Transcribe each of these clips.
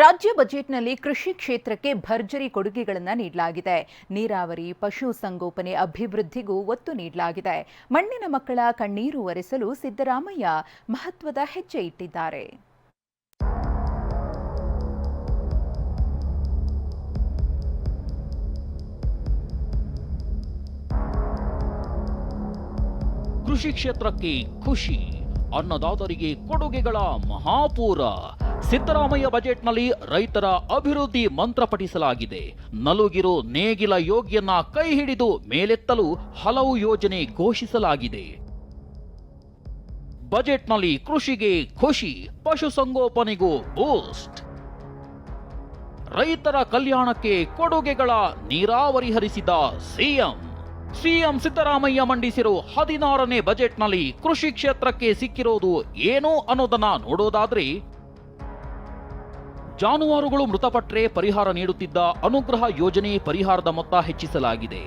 ರಾಜ್ಯ ಬಜೆಟ್ನಲ್ಲಿ ಕೃಷಿ ಕ್ಷೇತ್ರಕ್ಕೆ ಭರ್ಜರಿ ಕೊಡುಗೆಗಳನ್ನು ನೀಡಲಾಗಿದೆ. ನೀರಾವರಿ, ಪಶು ಸಂಗೋಪನೆ ಅಭಿವೃದ್ಧಿಗೂ ಒತ್ತು ನೀಡಲಾಗಿದೆ. ಮಣ್ಣಿನ ಮಕ್ಕಳ ಕಣ್ಣೀರು ಒರೆಸಲು ಸಿದ್ದರಾಮಯ್ಯ ಮಹತ್ವದ ಹೆಜ್ಜೆ ಇಟ್ಟಿದ್ದಾರೆ. ಕೃಷಿ ಕ್ಷೇತ್ರಕ್ಕೆ ಖುಷಿ, ಅನ್ನದಾತರಿಗೆ ಕೊಡುಗೆಗಳ ಮಹಾಪೂರ. ಸಿದ್ದರಾಮಯ್ಯ ಬಜೆಟ್ನಲ್ಲಿ ರೈತರ ಅಭಿವೃದ್ಧಿ ಮಂತ್ರ ಪಠಿಸಲಾಗಿದೆ ನಲುಗಿರು ನೇಗಿಲ ಯೋಗಿಯನ್ನ ಕೈ ಹಿಡಿದು ಮೇಲೆತ್ತಲು ಹಲವು ಯೋಜನೆ ಘೋಷಿಸಲಾಗಿದೆ. ಬಜೆಟ್ನಲ್ಲಿ ಕೃಷಿಗೆ ಖುಷಿ ಪಶುಸಂಗೋಪನೆಗೂ ಬೂಸ್ಟ್. ರೈತರ ಕಲ್ಯಾಣಕ್ಕೆ ಕೊಡುಗೆಗಳ ನೀರಾವರಿ ಹರಿಸಿದ ಸಿಎಂ. ಸಿಎಂ ಸಿದ್ದರಾಮಯ್ಯ ಮಂಡಿಸಿರೋ ಹದಿನಾರನೇ ಬಜೆಟ್ನಲ್ಲಿ ಕೃಷಿ ಕ್ಷೇತ್ರಕ್ಕೆ ಸಿಕ್ಕಿರೋದು ಏನು ಅನ್ನೋದನ್ನ ನೋಡೋದಾದ್ರೆ ಜಾನುವಾರುಗಳು ಮೃತಪಟ್ಟರೆ ಪರಿಹಾರ ನೀಡುತ್ತಿದ್ದ ಅನುಗ್ರಹ ಯೋಜನೆ ಪರಿಹಾರದ ಮೊತ್ತ ಹೆಚ್ಚಿಸಲಾಗಿದೆ.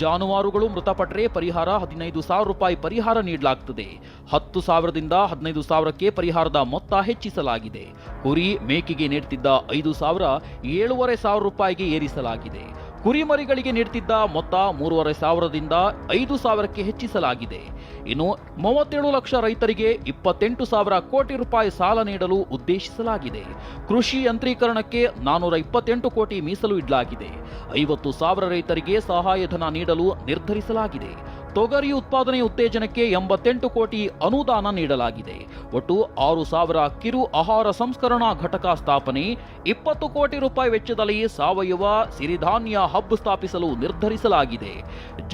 ಜಾನುವಾರುಗಳು ಮೃತಪಟ್ಟರೆ ಪರಿಹಾರ ಹದಿನೈದು ಸಾವಿರ ರೂಪಾಯಿ ಪರಿಹಾರ ನೀಡಲಾಗುತ್ತದೆ ಹತ್ತು ಸಾವಿರದಿಂದ ಹದಿನೈದು ಸಾವಿರಕ್ಕೆ ಪರಿಹಾರದ ಮೊತ್ತ ಹೆಚ್ಚಿಸಲಾಗಿದೆ. ಕುರಿ ಮೇಕೆಗೆ ನೀಡುತ್ತಿದ್ದ ಐದು ಸಾವಿರ ಏಳೂವರೆ ಸಾವಿರ ರೂಪಾಯಿಗೆ ಏರಿಸಲಾಗಿದೆ. ಕುರಿಮರಿಗಳಿಗೆ ನೀಡುತ್ತಿದ್ದ ಮೊತ್ತ ಮೂರುವರೆ ಸಾವಿರದಿಂದ ಐದು ಸಾವಿರಕ್ಕೆ ಹೆಚ್ಚಿಸಲಾಗಿದೆ. ಇನ್ನು ಮೂವತ್ತೇಳು ಲಕ್ಷ ರೈತರಿಗೆ ಇಪ್ಪತ್ತೆಂಟು ಸಾವಿರ ಕೋಟಿ ರೂಪಾಯಿ ಸಾಲ ನೀಡಲು ಉದ್ದೇಶಿಸಲಾಗಿದೆ. ಕೃಷಿ ಯಂತ್ರೀಕರಣಕ್ಕೆ ನಾನೂರ ಇಪ್ಪತ್ತೆಂಟು ಕೋಟಿ ಮೀಸಲು ಇಡಲಾಗಿದೆ. ಐವತ್ತು ಸಾವಿರ ರೈತರಿಗೆ ಸಹಾಯಧನ ನೀಡಲು ನಿರ್ಧರಿಸಲಾಗಿದೆ. ತೊಗರಿ ಉತ್ಪಾದನೆ ಉತ್ತೇಜನಕ್ಕೆ ಎಂಬತ್ತೆಂಟು ಕೋಟಿ ಅನುದಾನ ನೀಡಲಾಗಿದೆ. ಒಟ್ಟು ಆರು ಸಾವಿರ ಕಿರು ಆಹಾರ ಸಂಸ್ಕರಣಾ ಘಟಕ ಸ್ಥಾಪನೆ, ಇಪ್ಪತ್ತು ಕೋಟಿ ರೂಪಾಯಿ ವೆಚ್ಚದಲ್ಲಿ ಸಾವಯವ ಸಿರಿಧಾನ್ಯ ಹಬ್ ಸ್ಥಾಪಿಸಲು ನಿರ್ಧರಿಸಲಾಗಿದೆ.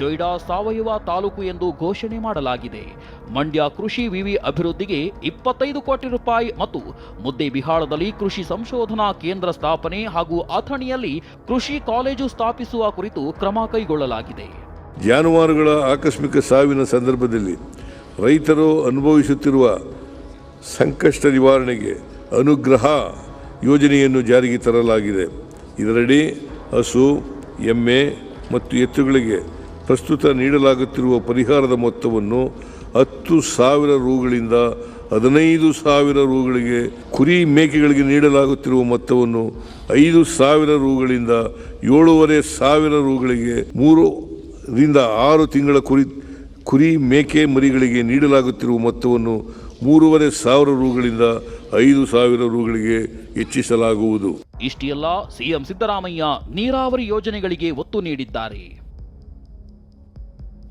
ಜೊಯ್ಡಾ ಸಾವಯವ ತಾಲೂಕು ಎಂದು ಘೋಷಣೆ ಮಾಡಲಾಗಿದೆ. ಮಂಡ್ಯ ಕೃಷಿ ವಿವಿ ಅಭಿವೃದ್ಧಿಗೆ ಇಪ್ಪತ್ತೈದು ಕೋಟಿ ರೂಪಾಯಿ ಮತ್ತು ಮುದ್ದೇಬಿಹಾಳದಲ್ಲಿ ಕೃಷಿ ಸಂಶೋಧನಾ ಕೇಂದ್ರ ಸ್ಥಾಪನೆ ಹಾಗೂ ಅಥಣಿಯಲ್ಲಿ ಕೃಷಿ ಕಾಲೇಜು ಸ್ಥಾಪಿಸುವ ಕುರಿತು ಕ್ರಮ ಕೈಗೊಳ್ಳಲಾಗಿದೆ. ಜಾನುವಾರುಗಳ ಆಕಸ್ಮಿಕ ಸಾವಿನ ಸಂದರ್ಭದಲ್ಲಿ ರೈತರು ಅನುಭವಿಸುತ್ತಿರುವ ಸಂಕಷ್ಟ ನಿವಾರಣೆಗೆ ಅನುಗ್ರಹ ಯೋಜನೆಯನ್ನು ಜಾರಿಗೆ ತರಲಾಗಿದೆ. ಇದರಡಿ ಹಸು, ಎಮ್ಮೆ ಮತ್ತು ಎತ್ತುಗಳಿಗೆ ಪ್ರಸ್ತುತ ನೀಡಲಾಗುತ್ತಿರುವ ಪರಿಹಾರದ ಮೊತ್ತವನ್ನು ಹತ್ತು ಸಾವಿರ ರೂಗಳಿಂದ ಹದಿನೈದು ಸಾವಿರ ರೂಗಳಿಗೆ ಕುರಿ ಮೇಕೆಗಳಿಗೆ ನೀಡಲಾಗುತ್ತಿರುವ ಮೊತ್ತವನ್ನು ಐದು ಸಾವಿರ ರೂಗಳಿಂದ ಏಳೂವರೆ ಸಾವಿರ ರೂಗಳಿಗೆ ಮೂರು ರಿಂದ ಆರು ತಿಂಗಳ ಕುರಿ ಕುರಿ ಮೇಕೆ ಮರಿಗಳಿಗೆ ನೀಡಲಾಗುತ್ತಿರುವ ಮೊತ್ತವನ್ನು ಮೂರುವರೆ ಸಾವಿರ ರೂಗಳಿಂದ ಐದು ಸಾವಿರ ರೂಗಳಿಗೆ ಹೆಚ್ಚಿಸಲಾಗುವುದು. ಇಷ್ಟೆಲ್ಲ ಸಿಎಂ ಸಿದ್ದರಾಮಯ್ಯ ನೀರಾವರಿ ಯೋಜನೆಗಳಿಗೆ ಒತ್ತು ನೀಡಿದ್ದಾರೆ.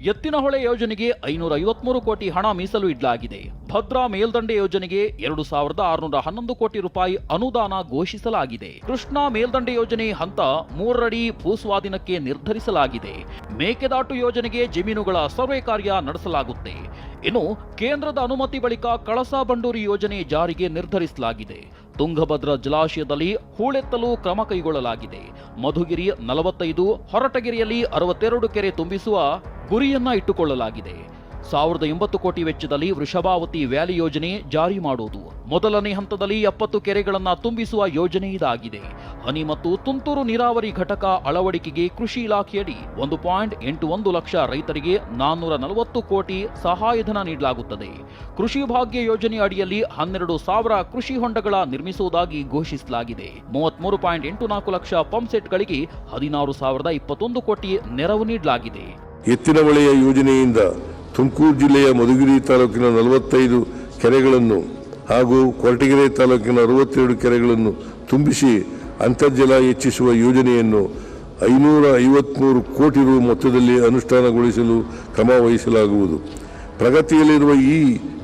ಎತ್ತಿನಹೊಳೆ ಯೋಜನೆಗೆ ಐನೂರ ಐವತ್ಮೂರು ಕೋಟಿ ಹಣ ಮೀಸಲು ಇಡಲಾಗಿದೆ. ಭದ್ರಾ ಮೇಲ್ದಂಡೆ ಯೋಜನೆಗೆ ಎರಡು ಸಾವಿರದ ಆರುನೂರ ಹನ್ನೊಂದು ಕೋಟಿ ರೂಪಾಯಿ ಅನುದಾನ ಘೋಷಿಸಲಾಗಿದೆ. ಕೃಷ್ಣಾ ಮೇಲ್ದಂಡೆ ಯೋಜನೆ ಹಂತ ಮೂರಡಿ ಭೂಸ್ವಾಧೀನಕ್ಕೆ ನಿರ್ಧರಿಸಲಾಗಿದೆ. ಮೇಕೆದಾಟು ಯೋಜನೆಗೆ ಜಮೀನುಗಳ ಸರ್ವೆ ಕಾರ್ಯ ನಡೆಸಲಾಗುತ್ತೆ. ಇನ್ನು ಕೇಂದ್ರದ ಅನುಮತಿ ಬಳಿಕ ಕಳಸಾ ಬಂಡೂರಿ ಯೋಜನೆ ಜಾರಿಗೆ ನಿರ್ಧರಿಸಲಾಗಿದೆ. ತುಂಗಭದ್ರಾ ಜಲಾಶಯದಲ್ಲಿ ಹೂಳೆತ್ತಲು ಕ್ರಮ ಕೈಗೊಳ್ಳಲಾಗಿದೆ. ಮಧುಗಿರಿ ನಲವತ್ತೈದು ಹೊರಟಗಿರಿಯಲ್ಲಿ ಅರವತ್ತೆರಡು ಕೆರೆ ತುಂಬಿಸುವ ಗುರಿಯನ್ನ ಇಟ್ಟುಕೊಳ್ಳಲಾಗಿದೆ. ಸಾವಿರದ ಎಂಬತ್ತು ಕೋಟಿ ವೆಚ್ಚದಲ್ಲಿ ವೃಷಭಾವತಿ ವ್ಯಾಲಿ ಯೋಜನೆ ಜಾರಿ ಮಾಡುವುದು. ಮೊದಲನೇ ಹಂತದಲ್ಲಿ ಎಪ್ಪತ್ತು ಕೆರೆಗಳನ್ನು ತುಂಬಿಸುವ ಯೋಜನೆ ಇದಾಗಿದೆ. ಹನಿ ಮತ್ತು ತುಂತುರು ನೀರಾವರಿ ಘಟಕ ಅಳವಡಿಕೆಗೆ ಕೃಷಿ ಇಲಾಖೆಯಡಿ ಒಂದು ಪಾಯಿಂಟ್ ಎಂಟು ಒಂದು ಲಕ್ಷ ರೈತರಿಗೆ ನಾನ್ನೂರ ನಲವತ್ತು ಕೋಟಿ ಸಹಾಯಧನ ನೀಡಲಾಗುತ್ತದೆ. ಕೃಷಿ ಭಾಗ್ಯ ಯೋಜನೆ ಅಡಿಯಲ್ಲಿ ಹನ್ನೆರಡು ಸಾವಿರ ಕೃಷಿ ಹೊಂಡಗಳ ನಿರ್ಮಿಸುವುದಾಗಿ ಘೋಷಿಸಲಾಗಿದೆ. ಮೂವತ್ಮೂರು ಪಾಯಿಂಟ್ ಎಂಟು ನಾಲ್ಕು ಲಕ್ಷ ಪಂಪ್ ಸೆಟ್ಗಳಿಗೆ ಹದಿನಾರು ಸಾವಿರದ ಇಪ್ಪತ್ತೊಂದು ಕೋಟಿ ನೆರವು ನೀಡಲಾಗಿದೆ. ಎತ್ತಿನ ಬಳಿಯ ಯೋಜನೆಯಿಂದ ತುಮಕೂರು ಜಿಲ್ಲೆಯ ಮಧುಗಿರಿ ತಾಲೂಕಿನ ನಲವತ್ತೈದು ಕೆರೆಗಳನ್ನು ಹಾಗೂ ಕೊರಟಗೆರೆ ತಾಲೂಕಿನ ಅರವತ್ತೆರಡು ಕೆರೆಗಳನ್ನು ತುಂಬಿಸಿ ಅಂತರ್ಜಲ ಹೆಚ್ಚಿಸುವ ಯೋಜನೆಯನ್ನು ಐನೂರ ಐವತ್ಮೂರು ಕೋಟಿ ರು ಮೊತ್ತದಲ್ಲಿ ಅನುಷ್ಠಾನಗೊಳಿಸಲು ಕ್ರಮ ವಹಿಸಲಾಗುವುದು. ಪ್ರಗತಿಯಲ್ಲಿರುವ ಈ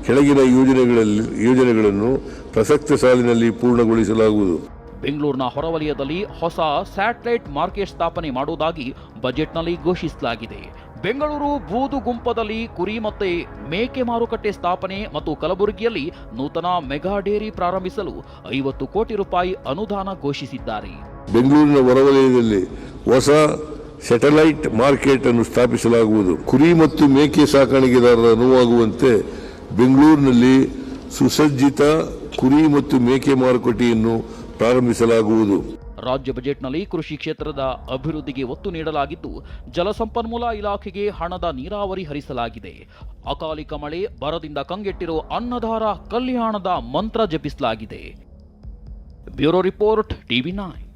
ಕೆಳಗಿನ ಯೋಜನೆಗಳಲ್ಲಿ, ಯೋಜನೆಗಳನ್ನು ಪ್ರಸಕ್ತ ಸಾಲಿನಲ್ಲಿ ಪೂರ್ಣಗೊಳಿಸಲಾಗುವುದು. ಬೆಂಗಳೂರಿನ ಹೊರವಲಯದಲ್ಲಿ ಹೊಸ ಸ್ಯಾಟಲೈಟ್ ಮಾರ್ಕೆಟ್ ಸ್ಥಾಪನೆ ಮಾಡುವುದಾಗಿ ಬಜೆಟ್ನಲ್ಲಿ ಘೋಷಿಸಲಾಗಿದೆ. ಬೆಂಗಳೂರು ಬೂದು ಗುಂಪದಲ್ಲಿ ಕುರಿ ಮತ್ತೆ ಮೇಕೆ ಮಾರುಕಟ್ಟೆ ಸ್ಥಾಪನೆ ಮತ್ತು ಕಲಬುರಗಿಯಲ್ಲಿ ನೂತನ ಮೆಗಾ ಡೇರಿ ಪ್ರಾರಂಭಿಸಲು ಐವತ್ತು ಕೋಟಿ ರೂಪಾಯಿ ಅನುದಾನ ಘೋಷಿಸಿದ್ದಾರೆ. ಬೆಂಗಳೂರಿನ ಹೊರವಲಯದಲ್ಲಿ ಹೊಸ ಸ್ಯಾಟಲೈಟ್ ಮಾರ್ಕೆಟ್ ಅನ್ನು ಸ್ಥಾಪಿಸಲಾಗುವುದು. ಕುರಿ ಮತ್ತು ಮೇಕೆ ಸಾಕಾಣಿಕೆದಾರರ ಅನುವಾಗುವಂತೆ ಬೆಂಗಳೂರಿನಲ್ಲಿ ಸುಸಜ್ಜಿತ ಕುರಿ ಮತ್ತು ಮೇಕೆ ಮಾರುಕಟ್ಟೆಯನ್ನು ಪ್ರಾರಂಭಿಸಲಾಗುವುದು. ರಾಜ್ಯ ಬಜೆಟ್ನಲ್ಲಿ ಕೃಷಿ ಕ್ಷೇತ್ರದ ಅಭಿವೃದ್ಧಿಗೆ ಒತ್ತು ನೀಡಲಾಗಿದ್ದು ಜಲಸಂಪನ್ಮೂಲ ಇಲಾಖೆಗೆ ಹಣದ ನೀರಾವರಿ ಹರಿಸಲಾಗಿದೆ. ಅಕಾಲಿಕ ಮಳೆ ಬರದಿಂದ ಕಂಗೆಟ್ಟಿರೋ ಅನ್ನದಾರ ಕಲ್ಯಾಣದ ಮಂತ್ರ ಜಪಿಸಲಾಗಿದೆ. Bureau report, TV nine.